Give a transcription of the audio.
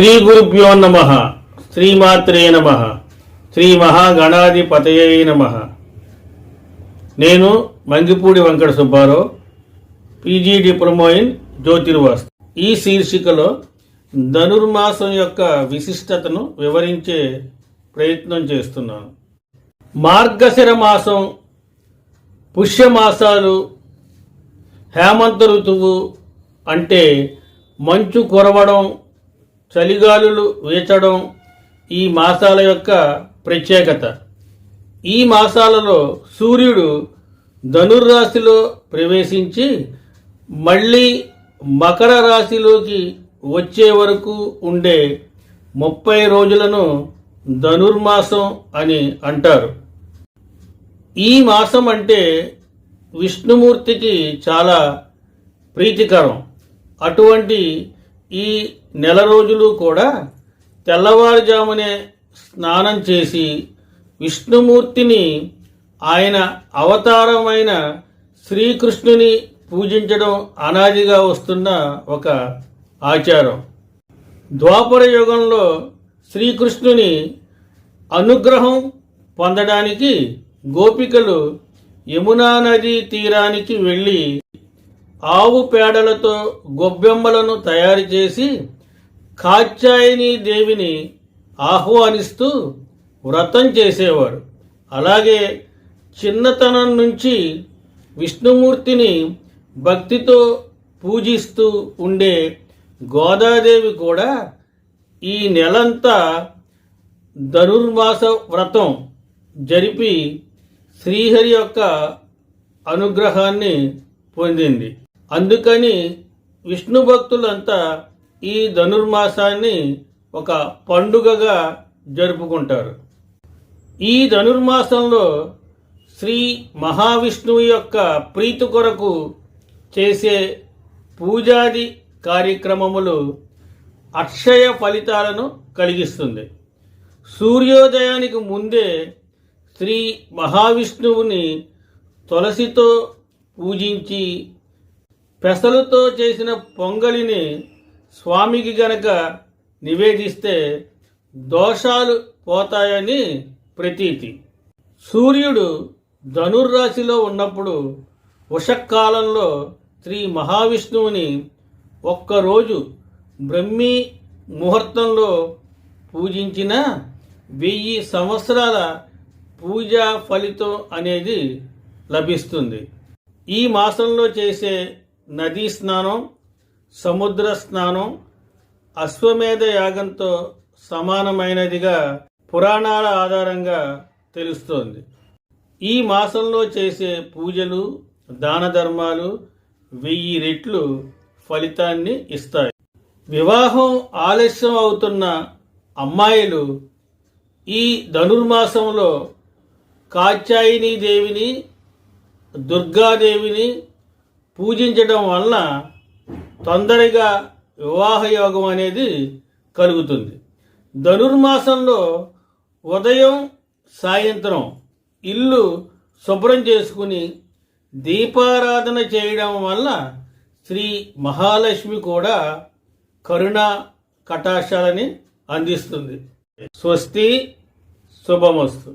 శ్రీ గురుభ్యో నమ. శ్రీమాత్రే నమ. శ్రీ మహాగణాధిపతయే నమ. నేను Mangipudi Venkata Subbarao PG diploma in జ్యోతిర్వాస్ ఈ శీర్షికలో ధనుర్మాసం యొక్క విశిష్టతను వివరించే ప్రయత్నం చేస్తున్నాను. మార్గశిర మాసం పుష్యమాసాలు హేమంత ఋతువు అంటే మంచు కురవడం చలిగాలులు వీచడం ఈ మాసాల యొక్క ప్రత్యేకత. ఈ మాసాలలో సూర్యుడు ధనుర్రాశిలో ప్రవేశించి మళ్ళీ మకర రాశిలోకి వచ్చే వరకు ఉండే ముప్పై రోజులను ధనుర్మాసం అని అంటారు. ఈ మాసం అంటే విష్ణుమూర్తికి చాలా ప్రీతికరం. అటువంటి ఈ నెల రోజులు కూడా తెల్లవారుజామునే స్నానం చేసి విష్ణుమూర్తిని ఆయన అవతారమైన శ్రీకృష్ణుని పూజించడం అనాదిగా వస్తున్న ఒక ఆచారం. ద్వాపర యుగంలో శ్రీకృష్ణుని అనుగ్రహం పొందడానికి గోపికలు యమునా నదీ తీరానికి వెళ్ళి ఆవు పేడలతో గొబ్బెమ్మలను తయారు చేసి కాత్యాయని దేవిని ఆహ్వానిస్తూ వ్రతం చేసేవారు అలాగే చిన్నతనం నుంచి విష్ణుమూర్తిని భక్తితో పూజిస్తూ ఉండే గోదాదేవి కూడా ఈ నెలంతా ధనుర్మాస వ్రతం జరిపి శ్రీహరి యొక్క అనుగ్రహాన్ని పొందింది. అందుకని విష్ణు భక్తులంతా ఈ ధనుర్మాసాన్ని ఒక పండుగగా జరుపుకుంటారు. ఈ ధనుర్మాసంలో శ్రీ మహావిష్ణువు యొక్క ప్రీతి కొరకు చేసే పూజాది కార్యక్రమములు అక్షయ ఫలితాలను కలిగిస్తుంది. సూర్యోదయానికి ముందే శ్రీ మహావిష్ణువుని తులసితో పూజించి పెసలతో చేసిన పొంగలిని స్వామికి గనక నివేదిస్తే దోషాలు పోతాయని ప్రతీతి. సూర్యుడు ధనుర్రాశిలో ఉన్నప్పుడు ఉషకాలంలో శ్రీ మహావిష్ణువుని ఒక్కరోజు బ్రహ్మీ ముహూర్తంలో పూజించిన వెయ్యి సంవత్సరాల పూజా ఫలితం అనేది లభిస్తుంది. ఈ మాసంలో చేసే నదీ స్నానం సముద్ర స్నానం అశ్వమేధ యాగంతో సమానమైనదిగా పురాణాల ఆధారంగా తెలుస్తోంది. ఈ మాసంలో చేసే పూజలు దాన ధర్మాలు వెయ్యి రెట్లు ఫలితాన్ని ఇస్తాయి. వివాహం ఆలస్యం అవుతున్న అమ్మాయిలు ఈ ధనుర్మాసంలో కాచాయిని దేవిని దుర్గాదేవిని పూజించడం వలన తొందరగా వివాహ యోగం అనేది కలుగుతుంది. ధనుర్మాసంలో ఉదయం సాయంత్రం ఇల్లు శుభ్రం చేసుకుని దీపారాధన చేయడం వల్ల శ్రీ మహాలక్ష్మి కూడా కరుణ కటాక్షాలని అందిస్తుంది. స్వస్తి శుభమస్తు.